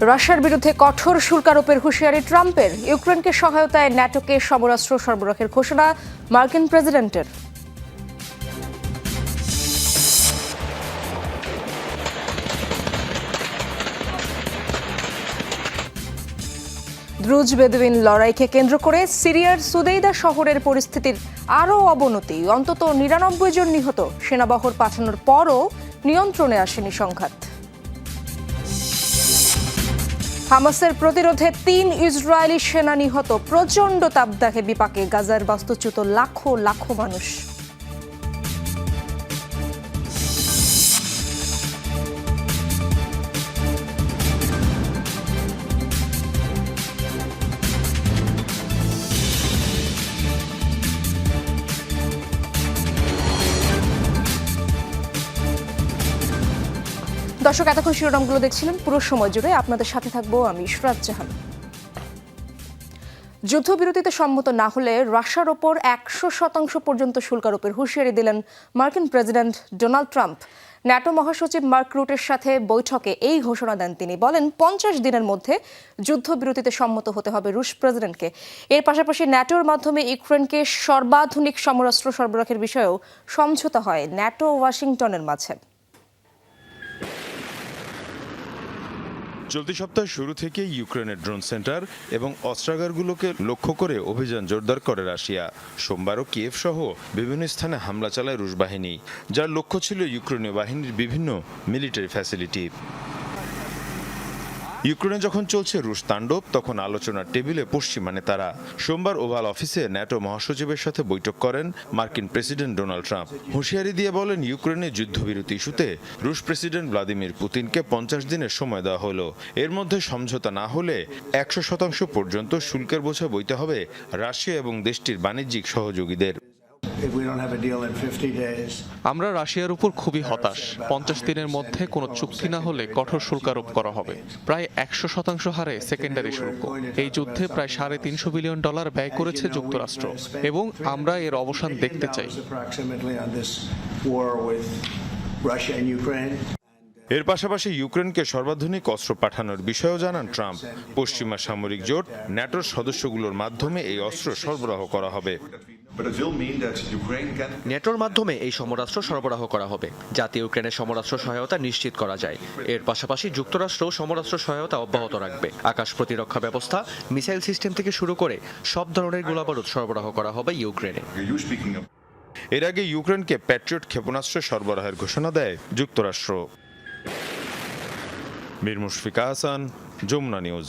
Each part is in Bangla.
রাশিয়ার বিরুদ্ধে কঠোর শুল্ক আরোপের হুঁশিয়ারি ট্রাম্পের। ইউক্রেনকে সহায়তায় ন্যাটোকে সমরাস্ত্র সরবরাহের ঘোষণা মার্কিন প্রেসিডেন্টের। দ্রুজ বেদুইন লড়াইকে কেন্দ্র করে সিরিয়ার সুদেইদা শহরের পরিস্থিতির আরও অবনতি। অন্তত নিরানব্বই জন নিহত। সেনাবহর পাঠানোর পরও নিয়ন্ত্রণে আসেনি সংঘাত। হামাসের প্রতিরোধে তিন ইসরায়েলি সেনা নিহত প্রচণ্ড তাপদাহে বিপাকে গাজার বাস্তুচ্যুত লাখো লাখো মানুষ। দর্শক, এতক্ষণ শিরোনামগুলো দেখছিলেন পুরো সময় জুড়ে। আপনাদের সাথে থাকব আমি ইশরাত জাহান। যুদ্ধবিরতিতে সম্মত না হলে রাশিয়ার ওপর একশো শতাংশ পর্যন্ত শুল্ক আরোপের হুঁশিয়ারি দিলেন মার্কিন প্রেসিডেন্ট ডোনাল্ড ট্রাম্প। ন্যাটো মহাসচিব মার্ক রুটের সাথে বৈঠকে এই ঘোষণা দেন তিনি। বলেন, পঞ্চাশ দিনের মধ্যে যুদ্ধবিরতিতে সম্মত হতে হবে রুশ প্রেসিডেন্টকে। এর পাশাপাশি ন্যাটোর মাধ্যমে ইউক্রেনকে সর্বাধুনিক সমরাস্ত্র সরবরাহের বিষয়েও সমঝোতা হয় ন্যাটো ওয়াশিংটনের মাঝে। চলতি সপ্তাহ শুরু থেকে ইউক্রেনের ড্রোন সেন্টার এবং অস্ত্রাগারগুলোকে লক্ষ্য করে অভিযান জোরদার করে রাশিয়া। সোমবারও কিয়েভ সহ বিভিন্ন স্থানে হামলা চালায় রুশ বাহিনী, যার লক্ষ্য ছিল ইউক্রেনীয় বাহিনীর বিভিন্ন মিলিটারি ফ্যাসিলিটি। ইউক্রেনে যখন চলছে রুশ তাণ্ডব, তখন আলোচনার টেবিলে পশ্চিমানে তারা সোমবার ওভাল অফিসে ন্যাটো মহাসচিবের সাথে বৈঠক করেন মার্কিন প্রেসিডেন্ট ডোনাল্ড ট্রাম্প। হুঁশিয়ারি দিয়ে বলেন ইউক্রেনের যুদ্ধবিরতি ইস্যুতে রুশ প্রেসিডেন্ট ভ্লাদিমির পুতিনকে পঞ্চাশ দিনের সময় দেওয়া হলো। এর মধ্যে সমঝোতা না হলে একশো শতাংশ পর্যন্ত শুল্কের বোঝা বইতে হবে রাশিয়া এবং দেশটির বাণিজ্যিক সহযোগীদের। আমরা রাশিয়ার উপর খুবই হতাশ। পঞ্চাশ দিনের মধ্যে কোনো চুক্তি না হলে কঠোর শুল্ক আরোপ করা হবে। প্রায় একশো শতাংশ হারে সেকেন্ডারি শুল্ক। এই যুদ্ধে প্রায় সাড়ে তিনশো বিলিয়ন ডলার ব্যয় করেছে যুক্তরাষ্ট্র। এবং আমরা এর অবসান দেখতে চাই। $80 approximately on this war with Russia and Ukraine. এর পাশাপাশি ইউক্রেনকে সর্বাধুনিক অস্ত্র পাঠানোর বিষয়েও জানান ট্রাম্প। পশ্চিমা সামরিক জোট ন্যাটোর সদস্যগুলোর মাধ্যমে এই অস্ত্র সরবরাহ করা হবে। নেটোর মাধ্যমে এই সমরাস্ত্র সরবরাহ করা হবে। যাতে ইউক্রেনের সমরাস্ত্র সহায়তা নিশ্চিত করা যায়। এর পাশাপাশি যুক্তরাষ্ট্র সমরাস্ত্র সহায়তা অব্যাহত রাখবে। আকাশ প্রতিরক্ষা ব্যবস্থা মিসাইল সিস্টেম থেকে শুরু করে সব ধরনের গোলাবারুদ সরবরাহ করা হবে ইউক্রেনে। এর আগে ইউক্রেনকে প্যাট্রিয়ট ক্ষেপণাস্ত্র সরবরাহের ঘোষণা দেয় যুক্তরাষ্ট্র। মীর মুশফিকা হাসান যমুনা নিউজ।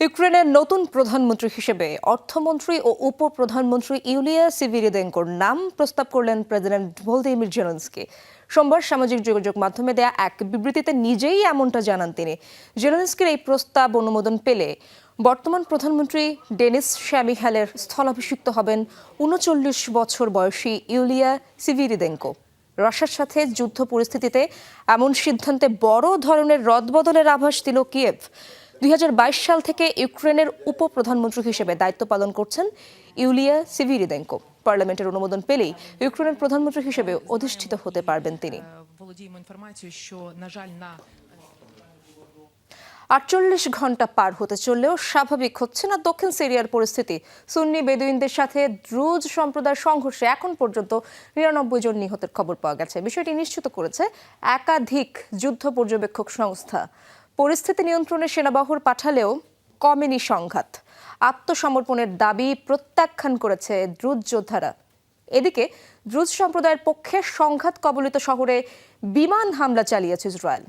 ইউক্রেনের নতুন প্রধানমন্ত্রী হিসেবে অর্থমন্ত্রী ও উপপ্রধানমন্ত্রী ইউলিয়া সিভিরিদেঙ্কোর নাম প্রস্তাব করলেন প্রেসিডেন্ট ভোলদিমির জেলেন্সকি। সোমবার সামাজিক যোগাযোগ মাধ্যমে দেয়া এক বিবৃতিতে নিজেই এমনটা জানান তিনি। জেলেন্সকির এই প্রস্তাব অনুমোদন পেলে বর্তমান প্রধানমন্ত্রী ডেনিস শ্যামিহ্যালের স্থলাভিষিক্ত হবেন উনচল্লিশ বছর বয়সী ইউলিয়া সিভিরিদেঙ্কো রাশিয়ার সাথে যুদ্ধ পরিস্থিতিতে এমন সিদ্ধান্তে বড় ধরনের রদবদলের আভাস দিল কিয়েভ। দুই সাল থেকে ইউক্রেনের উপপ্রধানমন্ত্রী হিসেবে দায়িত্ব পালন করছেন ইউলিয়া সিভিরিদেঙ্কো পার্লামেন্টের অনুমোদন পেলেই ইউক্রেনের প্রধানমন্ত্রী হিসেবে অধিষ্ঠিত হতে পারবেন তিনি। আটচল্লিশ ঘণ্টা পার হতে চললেও স্বাভাবিক হচ্ছে না দক্ষিণ সিরিয়ার পরিস্থিতি। সুন্নি বেদুইনদের সাথে দ্রুজ সম্প্রদায়ের সংঘর্ষে এখন পর্যন্ত নিরানব্বই জন নিহতের খবর পাওয়া গেছে। বিষয়টি নিশ্চিত করেছে একাধিক যুদ্ধ পর্যবেক্ষক সংস্থা। পরিস্থিতি নিয়ন্ত্রণে সেনাবাহর পাঠালেও কমেনি সংঘাত। আত্মসমর্পণের দাবি প্রত্যাখ্যান করেছে দ্রুজ যোদ্ধারা। এদিকে, দ্রুজ সম্প্রদায়ের পক্ষে সংঘাত কবলিত শহরে বিমান হামলা চালিয়েছে ইসরায়েল।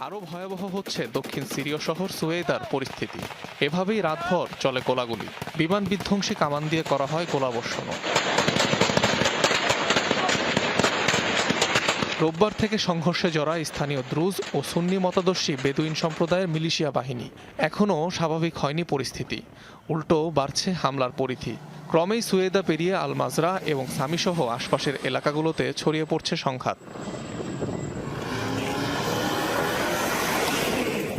আরও ভয়াবহ হচ্ছে দক্ষিণ সিরীয় শহর সুয়েদার পরিস্থিতি। এভাবেই রাতভর চলে গোলাগুলি। বিমান বিধ্বংসী কামান দিয়ে করা হয় গোলাবর্ষণও। রোববার থেকে সংঘর্ষে জড়ায় স্থানীয় দ্রুজ ও সুন্নি মতাদর্শী বেদুইন সম্প্রদায়ের মিলিশিয়া বাহিনী। এখনও স্বাভাবিক হয়নি পরিস্থিতি। উল্টো বাড়ছে হামলার পরিধি। ক্রমেই সুয়েদা পেরিয়ে আল মাজরা এবং সামিসহ আশপাশের এলাকাগুলোতে ছড়িয়ে পড়ছে সংঘাত।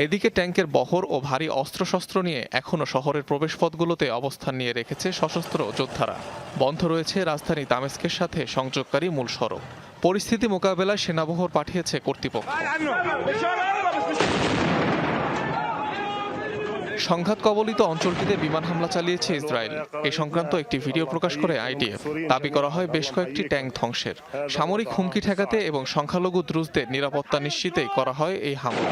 এদিকে ট্যাঙ্কের বহর ও ভারী অস্ত্রশস্ত্র নিয়ে এখনও শহরের প্রবেশপথগুলোতে অবস্থান নিয়ে রেখেছে সশস্ত্র যোদ্ধারা। বন্ধ রয়েছে রাজধানী দামেস্কের সাথে সংযোগকারী মূল সড়ক। পরিস্থিতি মোকাবেলায় সেনাবহর পাঠিয়েছে কর্তৃপক্ষ। সংঘাত কবলিত অঞ্চলটিতে বিমান হামলা চালিয়েছে ইসরায়েল। এ সংক্রান্ত একটি ভিডিও প্রকাশ করে আইডিএফ। দাবি করা হয় বেশ কয়েকটি ট্যাঙ্ক ধ্বংসের। সামরিক হুমকি ঠেকাতে এবং সংখ্যালঘু দ্রুজদের নিরাপত্তা নিশ্চিতেই করা হয় এই হামলা।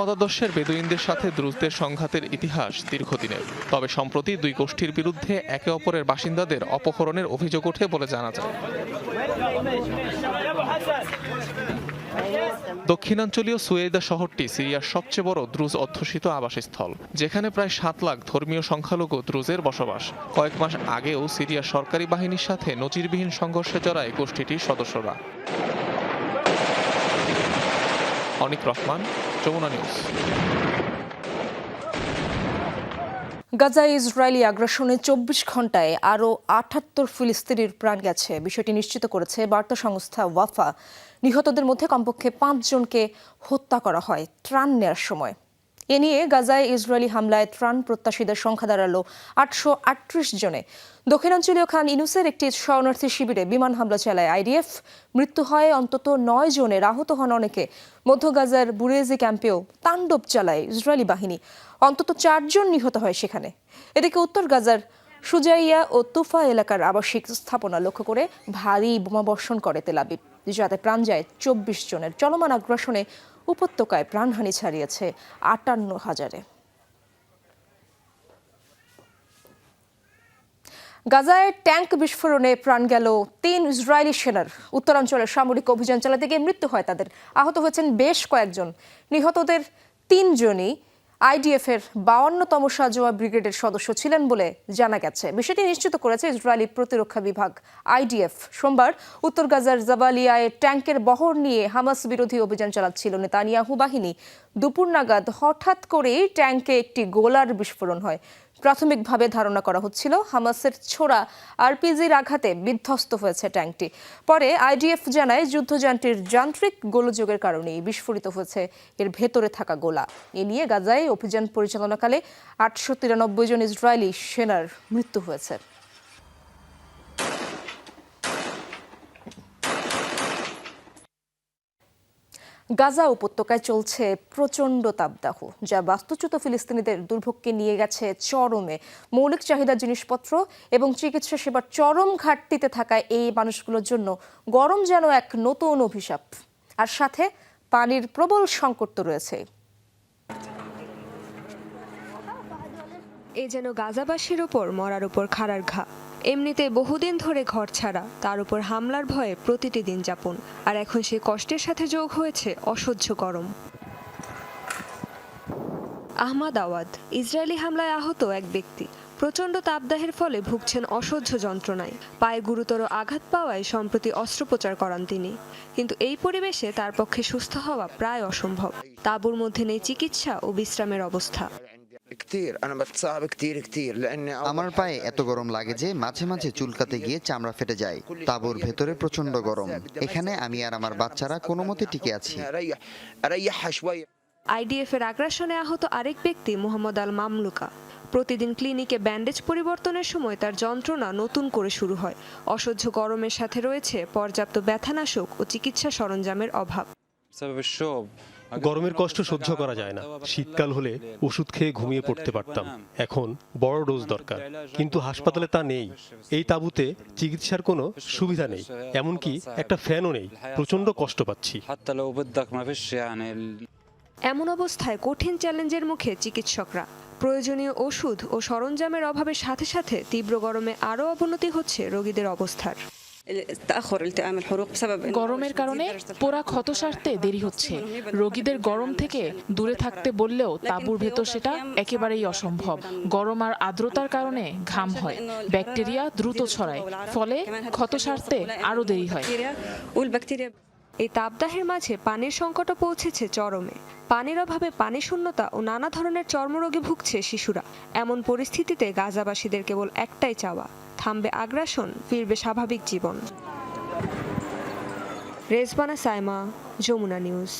মতাদর্শের বেদুইনদের সাথে দ্রুজদের সংঘাতের ইতিহাস দীর্ঘদিনের। তবে সম্প্রতি দুই গোষ্ঠীর বিরুদ্ধে একে অপরের বাসিন্দাদের অপহরণের অভিযোগ ওঠে বলে জানা যায়। দক্ষিণাঞ্চলীয় সুয়েদা শহরটি সিরিয়ার সবচেয়ে বড় দ্রুজ অধ্যুষিত আবাসস্থল, যেখানে প্রায় সাত লাখ ধর্মীয় সংখ্যালঘু দ্রুজের বসবাস। কয়েক মাস আগেও সিরিয়ার সরকারি বাহিনীর সাথে নজিরবিহীন সংঘর্ষে জড়ায় গোষ্ঠীটির সদস্যরা। অনিক রহমান, যমুনা নিউজ। গাজায় ইসরায়েলি আগ্রাসনে চব্বিশ ঘন্টায় আরও আটাত্তর ফিলিস্তিনির প্রাণ গেছে। বিষয়টি নিশ্চিত করেছে বার্তা সংস্থা ওয়াফা। নিহতদের মধ্যে কমপক্ষে পাঁচজনকে হত্যা করা হয় ত্রাণ নেয়ার সময়। এ নিয়ে গাজায় ইসরায়েলি হামলায় ত্রাণ প্রত্যাশীদের সংখ্যা দাঁড়াল আটশো আটত্রিশ জনে। দক্ষিণাঞ্চলীয় খান ইনুসের একটি শরণার্থী শিবিরে বিমান হামলা চালায় আইডিএফ। মৃত্যু হয় অন্তত নয় জনের, আহত হন অনেকে। মধ্য গাজার বুরেজি ক্যাম্পেও তাণ্ডব চালায় ইসরায়েলি বাহিনী। অন্তত চারজন নিহত হয় সেখানে। এদিকে উত্তর গাজার সুজাইয়া ও তুফা এলাকার আবাসিক স্থাপনা লক্ষ্য করে ভারী বোমাবর্ষণ করে তেলাবিব যাতে প্রাণ যায় চব্বিশ জনের। চলমান আগ্রাসনে উপত্যকায় প্রাণহানি ছাড়িয়েছে আটান্ন হাজারে। গাজায় ট্যাঙ্ক বিস্ফোরণে প্রাণ গেল তিন ইসরায়েলি সেনার। উত্তরাঞ্চলের সামরিক অভিযান চালাতে গিয়ে মৃত্যু হয় তাদের। আহত হয়েছেন বেশ কয়েকজন। নিহতদের তিনজনই আইডিএফ এর বাউান্নতম সাজোয়া ব্রিগেডের সদস্য ছিলেন বলে জানা গেছে। বিষয়টি নিশ্চিত করেছে ইসরায়েলি প্রতিরক্ষা বিভাগ, আইডিএফ। সোমবার উত্তর গাজার জাবালিয়ায় ট্যাঙ্কের বহর নিয়ে হামাস বিরোধী অভিযান চালাচ্ছিল নেতানিয়াহু বাহিনী। দুপুর নাগাদ হঠাৎ করেই ট্যাঙ্কে একটি গোলার বিস্ফোরণ হয়। প্রাথমিকভাবে ধারণা করা হচ্ছিল হামাসের ছোড়া আরপিজির আঘাতে বিধ্বস্ত হয়েছে ট্যাঙ্কটি। পরে আইডিএফ জানায় যুদ্ধযানটির যান্ত্রিক গোলযোগের কারণেই বিস্ফোরিত হয়েছে। এর ভেতরে থাকা গোলা। এ নিয়ে গাজায় অভিযান পরিচালনাকালে আটশো তিরানব্বই জন ইসরায়েলি সেনার মৃত্যু হয়েছে। গাজা উপত্যকায় চলছে প্রচণ্ড তাপদাহ, যা বাস্তুচ্যুত ফিলিস্তিনিদের দুর্ভোগকে নিয়ে গেছে চরমে। মৌলিক চাহিদা জিনিসপত্র এবং চিকিৎসা সেবার চরম ঘাটতিতে থাকায় এই মানুষগুলোর জন্য গরম যেন এক নতুন অভিশাপ। আর সাথে পানির প্রবল সংকট তো রয়েছে। এ যেন গাজাবাসীর ওপর মরার উপর খাড়ার ঘা। এমনিতে বহুদিন ধরে ঘর ছাড়া, তার উপর হামলার ভয়ে প্রতিটি দিন যাপন। আর এখন সে কষ্টের সাথে যোগ হয়েছে অসহ্য গরম। আহমাদ আওয়াদ, ইসরায়েলি হামলায় আহত এক ব্যক্তি। প্রচণ্ড তাপদাহের ফলে ভুগছেন অসহ্য যন্ত্রণায়। পায়ে গুরুতর আঘাত পাওয়ায় সম্প্রতি অস্ত্রোপচার করান তিনি। কিন্তু এই পরিবেশে তার পক্ষে সুস্থ হওয়া প্রায় অসম্ভব। তাঁবুর মধ্যে নেই চিকিৎসা ও বিশ্রামের অবস্থা। আমার পায়ে এত গরম লাগে যে মাঝে মাঝে চুলকাতে গিয়ে চামড়া ফেটে যায়। তাবুর ভেতরে প্রচণ্ড গরম। এখানে আমি আর আমার বাচ্চারা কোনো মতে টিকে আছি। আইডিএফ এর আগ্রাসনে আহত আরেক ব্যক্তি মোহাম্মদ আল মামলুকা। প্রতিদিন ক্লিনিকে ব্যান্ডেজ পরিবর্তনের সময় তার যন্ত্রণা নতুন করে শুরু হয়। অসহ্য গরমের সাথে রয়েছে পর্যাপ্ত ব্যথানাশক ও চিকিৎসা সরঞ্জামের অভাব। গরমের কষ্ট সহ্য করা যায় না। শীতকাল হলে ওষুধ খেয়ে ঘুমিয়ে পড়তে পারতাম। এখন বড় ডোজ দরকার। কিন্তু হাসপাতালে তা নেই। এই তাঁবুতে চিকিৎসার কোনো সুবিধা নেই। এমনকি একটা ফ্যানও নেই। প্রচণ্ড কষ্ট পাচ্ছি। এমন অবস্থায় কঠিন চ্যালেঞ্জের মুখে চিকিৎসকরা। প্রয়োজনীয় ওষুধ ও সরঞ্জামের অভাবের সাথে সাথে তীব্র গরমে আরও অবনতি হচ্ছে রোগীদের অবস্থার। গরমের কারণে পোড়া ক্ষত সারতে দেরি হচ্ছে। রোগীদের গরম থেকে দূরে থাকতে বললেও তাঁবুর ভেতর সেটা একেবারেই অসম্ভব। গরম আর আর্দ্রতার কারণে ঘাম হয়। ব্যাকটেরিয়া দ্রুত ছড়ায়। ফলে ক্ষত সারতে আরও দেরি হয়। এই তাপদাহের মাঝে পানির সংকটও পৌঁছেছে চরমে। পানির অভাবে পানি শূন্যতা ও নানা ধরনের চর্মরোগে ভুগছে শিশুরা। এমন পরিস্থিতিতে গাজাবাসীদের কেবল একটাই চাওয়া। থামবে আগ্রাসন, ফিরবে স্বাভাবিক জীবন। রেজবানা সাইমা, যমুনা নিউজ।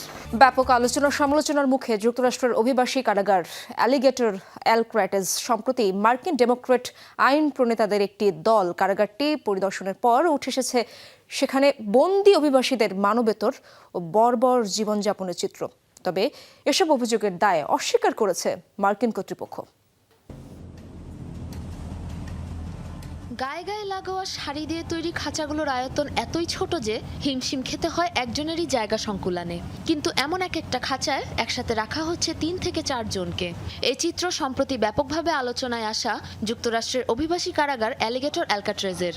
ব্যাপক আলোচনা সমালোচনার মুখে যুক্তরাষ্ট্রের অভিবাসী কারাগার অ্যালিগেটর অ্যালক্রাটেজ সম্প্রতি মার্কিন ডেমোক্রেট আইন প্রণেতাদের একটি দল কারাগারটি পরিদর্শনের পর উঠে এসেছে। সেখানে বন্দি অভিবাসীদের মানবেতর ও বর্বর জীবনযাপনের চিত্র। তবে এসব অভিযোগের দায় অস্বীকার করেছে মার্কিন কর্তৃপক্ষ। গায়ে গায়ে লাগোয়া শাড়ি দিয়ে তৈরি খাঁচাগুলোর আয়তন এতই ছোট যে হিমশিম খেতে হয় একজনেরই জায়গা সংকুলানে। কিন্তু এমন এক একটা খাঁচায় একসাথে রাখা হচ্ছে তিন থেকে চার জনকে। এই চিত্র সম্প্রতি ব্যাপকভাবে আলোচনায় আসা যুক্তরাষ্ট্রের অভিবাসী কারাগার অ্যালিগেটর অ্যালকাট্রেজের।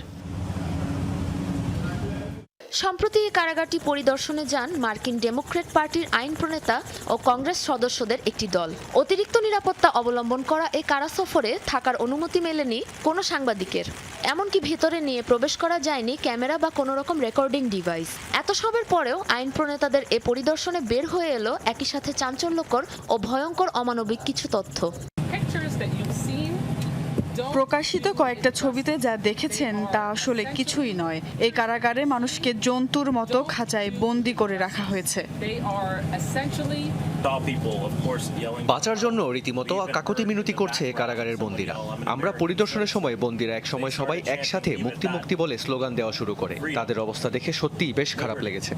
সম্প্রতি এই কারাগারটি পরিদর্শনে যান মার্কিন ডেমোক্রেট পার্টির আইন প্রণেতা ও কংগ্রেস সদস্যদের একটি দল। অতিরিক্ত নিরাপত্তা অবলম্বন করা এই কারা সফরে থাকার অনুমতি মেলেনি কোনো সাংবাদিকের। এমনকি ভেতরে নিয়ে প্রবেশ করা যায়নি ক্যামেরা বা কোনো রকম রেকর্ডিং ডিভাইস। এত সবের পরেও আইন প্রণেতাদের এ পরিদর্শনে বের হয়ে এলো একই সাথে চাঞ্চল্যকর ও ভয়ঙ্কর অমানবিক কিছু তথ্য। প্রকাশিত কয়েকটা ছবিতে যা দেখেছেন তা আসলে কিছুই নয়। এই কারাগারে মানুষকে জন্তুর মতো খাঁচায় বন্দি করে রাখা হয়েছে। বাঁচার জন্য রীতিমতো কাকতি মিনতি করছে কারাগারের বন্দিরা। আমরা পরিদর্শনের সময় বন্দিরা এক সময় সবাই একসাথে মুক্তি মুক্তি বলে স্লোগান দেওয়া শুরু করে। তাদের অবস্থা দেখে সত্যিই বেশ খারাপ লেগেছে।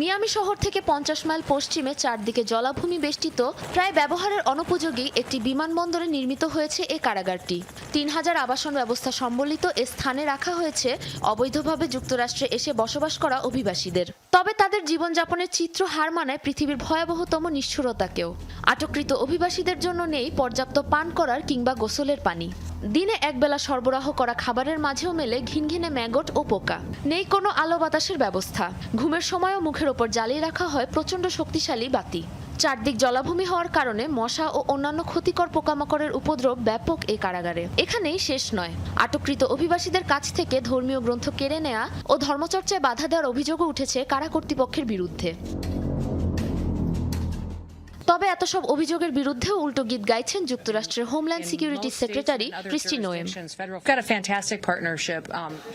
মিয়ামি শহর থেকে পঞ্চাশ মাইল পশ্চিমে চারদিকে জলাভূমি বেষ্টিত প্রায় ব্যবহারের অনুপযোগী একটি বিমানবন্দরে নির্মিত হয়েছে এ কারাগারটি। তিন হাজার আবাসন ব্যবস্থা সম্বলিত এ স্থানে রাখা হয়েছে অবৈধভাবে যুক্তরাষ্ট্রে এসে বসবাস করা অভিবাসীদের। তবে তাদের জীবনযাপনের চিত্র হার মানায় পৃথিবীর ভয়াবহতম নিষ্ঠুরতাকেও। আটককৃত অভিবাসীদের জন্য নেই পর্যাপ্ত পান করার কিংবা গোসলের পানি। দিনে একবেলা সরবরাহ করা খাবারের মাঝেও মেলে ঘিনঘিনে ম্যাগট ও পোকা। নেই কোনো আলো বাতাসের ব্যবস্থা। ঘুমের সময়ও মুখের ওপর জ্বালিয়ে রাখা হয় প্রচণ্ড শক্তিশালী বাতি। চারদিক জলাভূমি হওয়ার কারণে মশা ও অন্যান্য ক্ষতিকর পোকামাকড়ের উপদ্রব ব্যাপক এই কারাগারে। এখানেই শেষ নয়। আটককৃত অভিবাসীদের কাছ থেকে ধর্মীয় গ্রন্থ কেড়ে নেয়া ও ধর্মচর্চায় বাধা দেওয়ার অভিযোগও উঠেছে কারা কর্তৃপক্ষের বিরুদ্ধে। তবে এত সব অভিযোগের বিরুদ্ধেও উল্টো গীত গাইছেন যুক্তরাষ্ট্রের homeland security secretary Kristi Noem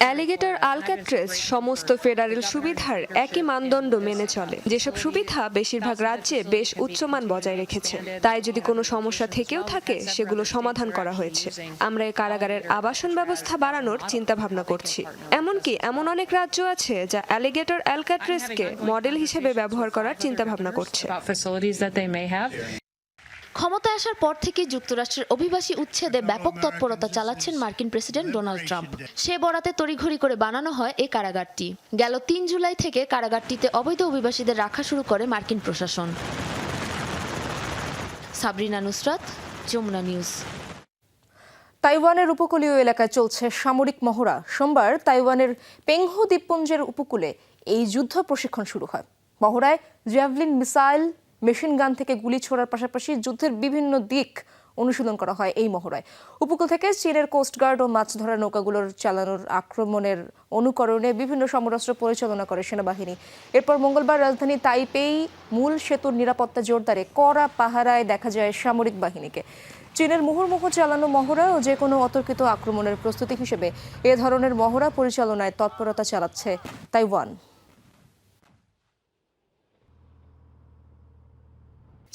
alligator Alcatraz সমস্ত ফেডারেল সুবিধার একই মানদণ্ড মেনে চলে। যেসব সুবিধা বেশিরভাগ রাজ্যে বেশ উচ্চমান বজায় রেখেছে। তাই যদি কোনো সমস্যা থেকেও থাকে সেগুলো সমাধান করা হয়েছে। আমরা এই কারাগারের আবাসন ব্যবস্থা বাড়ানোর চিন্তা ভাবনা করছি। এমনকি এমন অনেক রাজ্য আছে যা অ্যালিগেটর অ্যালকাট্রেসকে মডেল হিসেবে ব্যবহার করার চিন্তা ভাবনা করছে। ক্ষমতায় আসার পর থেকে যুক্তরাষ্ট্রের অভিবাসী উচ্ছেদে ব্যাপক তৎপরতা চালাচ্ছেন মার্কিন প্রেসিডেন্ট ডোনাল্ড ট্রাম্প। সে বরাতে তড়িঘড়ি করে বানানো হয় এই কারাগারটি। গেল তিন জুলাই থেকে কারাগারটিতে অবৈধ অভিবাসীদের রাখা শুরু করে মার্কিন প্রশাসন। সাবরিনা নুসরাত যমুনা নিউজ। তাইওয়ানের উপকূলীয় এলাকায় চলছে সামরিক মহড়া। সোমবার তাইওয়ানের পেংহো দ্বীপপুঞ্জের উপকূলে এই যুদ্ধ প্রশিক্ষণ শুরু হয়। মহড়ায় জ্যাভলিন মিসাইল মেশিন গান থেকে গুলি ছোড়ার পাশাপাশি যুদ্ধের বিভিন্ন দিক অনুশীলন করা হয় এই মহড়ায়। উপকূল থেকে চীনের কোস্টগার্ড ও মাছ ধরা নৌকাগুলোর চালানোর আক্রমণের অনুকরণে বিভিন্ন সমরাস্ত্র পরিচালনা করে সেনাবাহিনী। এরপর মঙ্গলবার রাজধানী তাইপেই মূল সেতুর নিরাপত্তা জোরদারে কড়া পাহারায় দেখা যায় সামরিক বাহিনীকে। চীনের মুহুর্মুহু চালানো মহড়া ও যে কোনো অতর্কিত আক্রমণের প্রস্তুতি হিসেবে এ ধরনের মহড়া পরিচালনায় তৎপরতা চালাচ্ছে তাইওয়ান।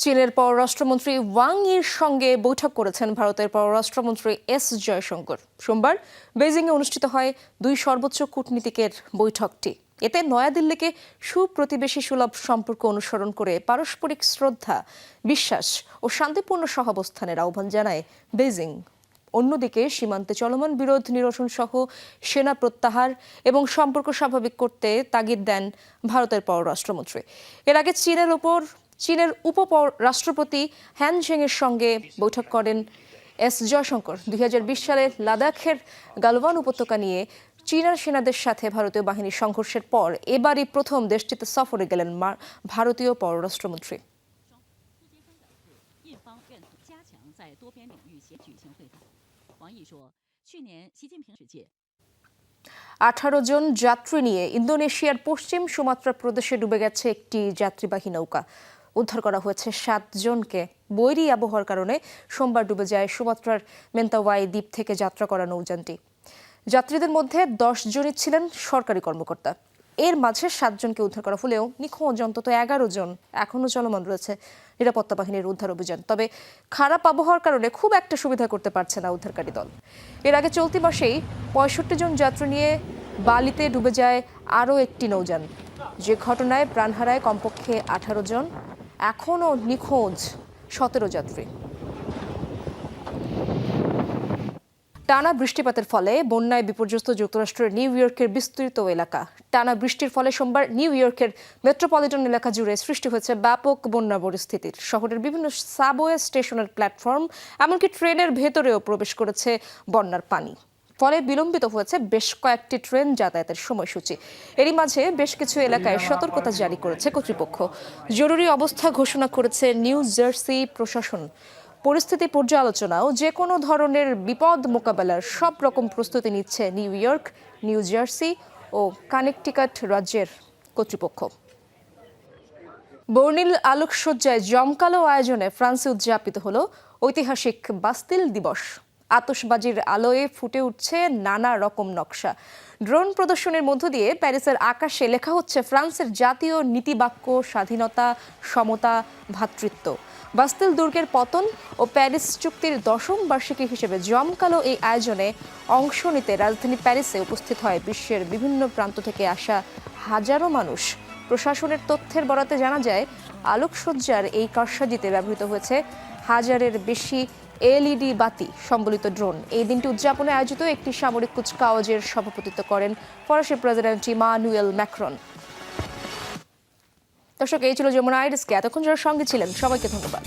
চীনের পররাষ্ট্রমন্ত্রী ওয়াং ইর সঙ্গে বৈঠক করেছেন ভারতের পররাষ্ট্রমন্ত্রী এস জয়শঙ্কর। সোমবার বেজিংয়ে অনুষ্ঠিত হয় দুই সর্বোচ্চ কূটনীতিকের বৈঠকটি। এতে নয়াদিল্লিকে সুপ্রতিবেশী সুলভ সম্পর্ক অনুসরণ করে পারস্পরিক শ্রদ্ধা, বিশ্বাস ও শান্তিপূর্ণ সহাবস্থানের আহ্বান জানায় বেজিং অন্যদিকে সীমান্তে চলমান বিরোধ নিরসন সহ সেনা প্রত্যাহার এবং সম্পর্ক স্বাভাবিক করতে তাগিদ দেন ভারতের পররাষ্ট্রমন্ত্রী। এর আগে চীনের ওপর চীনের উপ রাষ্ট্রপতি হ্যান এর সঙ্গে বৈঠক করেন এস জয়শঙ্কর। দুই হাজার বিশ সালে লাদাখের গালওয়ান উপত্যকা নিয়ে চীনের সেনাদের সাথে ভারতীয় বাহিনীর সংঘর্ষের পর এবারই প্রথম দেশটিতে সফরে গেলেন ভারতীয় পররাষ্ট্রমন্ত্রী। আঠারো জন যাত্রী নিয়ে ইন্দোনেশিয়ার পশ্চিম সুমাত্রা প্রদেশে ডুবে গেছে একটি যাত্রীবাহী নৌকা। উদ্ধার করা হয়েছে সাতজনকে বৈরী আবহাওয়ার কারণে সোমবার ডুবে যায় সুমাত্রার মেন্তাওয়াই দ্বীপ থেকে যাত্রা করা নৌযানটি। যাত্রীদের মধ্যে দশ জনই ছিলেন সরকারি কর্মকর্তা। এর মাঝে সাতজনকে উদ্ধার করা হলেও নিখোঁজ অন্তত এগারো জন এখনও চলমান রয়েছে নিরাপত্তা বাহিনীর উদ্ধার অভিযান। তবে খারাপ আবহাওয়ার কারণে খুব একটা সুবিধা করতে পারছে না উদ্ধারকারী দল। এর আগে চলতি মাসেই পঁয়ষট্টি জন যাত্রী নিয়ে বালিতে ডুবে যায় আরও একটি নৌযান। যে ঘটনায় প্রাণ হারায় কমপক্ষে আঠারো জন এখনও নিখোঁজ সতেরো যাত্রী। টানা বৃষ্টিপাতের ফলে বন্যায় বিপর্যস্ত যুক্তরাষ্ট্রের নিউ ইয়র্কের বিস্তৃত এলাকা। টানা বৃষ্টির ফলে সোমবার নিউ ইয়র্কের মেট্রোপলিটন এলাকা জুড়ে সৃষ্টি হয়েছে ব্যাপক বন্যা পরিস্থিতির। শহরের বিভিন্ন সাবওয়ে স্টেশনের প্ল্যাটফর্ম, এমনকি ট্রেনের ভেতরেও প্রবেশ করেছে বন্যার পানি। ফলে বিলম্বিত হয়েছে বেশ কয়েকটি ট্রেন যাতায়াতের সময়সূচি। এরই মাঝে বেশ কিছু এলাকায় সতর্কতা জারি করেছে কর্তৃপক্ষ। জরুরি অবস্থা ঘোষণা করেছে নিউ জার্সি প্রশাসন। পরিস্থিতি পর্যালোচনা ও যে কোনো ধরনের বিপদ মোকাবেলার সব রকম প্রস্তুতি নিচ্ছে নিউ ইয়র্ক নিউ জার্সি ও কানেকটিকাট রাজ্যের কর্তৃপক্ষ। বর্ণিল আলোকসজ্জায় জমকালো আয়োজনে ফ্রান্সে উদযাপিত হলো ঐতিহাসিক বাস্তিল দিবস। আতশবাজির আলোয় ফুটে উঠছে নানা রকম নকশা। ড্রোন প্রদর্শনের মধ্য দিয়ে প্যারিসের আকাশে লেখা হচ্ছে, ফ্রান্সের জাতীয় নীতিবাক্য, স্বাধীনতা, সমতা ভ্রাতৃত্ব বাস্তিল দুর্গের পতন ও প্যারিস চুক্তির দশম বার্ষিকী হিসেবে জমকালো এই আয়োজনে অংশ নিতে রাজধানী প্যারিসে উপস্থিত হয় বিশ্বের বিভিন্ন প্রান্ত থেকে আসা হাজারো মানুষ। প্রশাসনের তথ্যের বরাতে জানা যায়, আলোকসজ্জার এই কারসাজিতে ব্যবহৃত হয়েছে হাজারের বেশি এলইডি বাতি সম্বলিত ড্রোন। এই দিনটি উদযাপনে আয়োজিত একটি সামরিক কুচকাওয়াজের সভাপতিত্ব করেন ফরাসি প্রেসিডেন্ট ইমানুয়েল ম্যাক্রন। দর্শক, এই ছিল যমুনা আইডিসকে এতক্ষণ যারা সঙ্গে ছিলেন, সবাইকে ধন্যবাদ।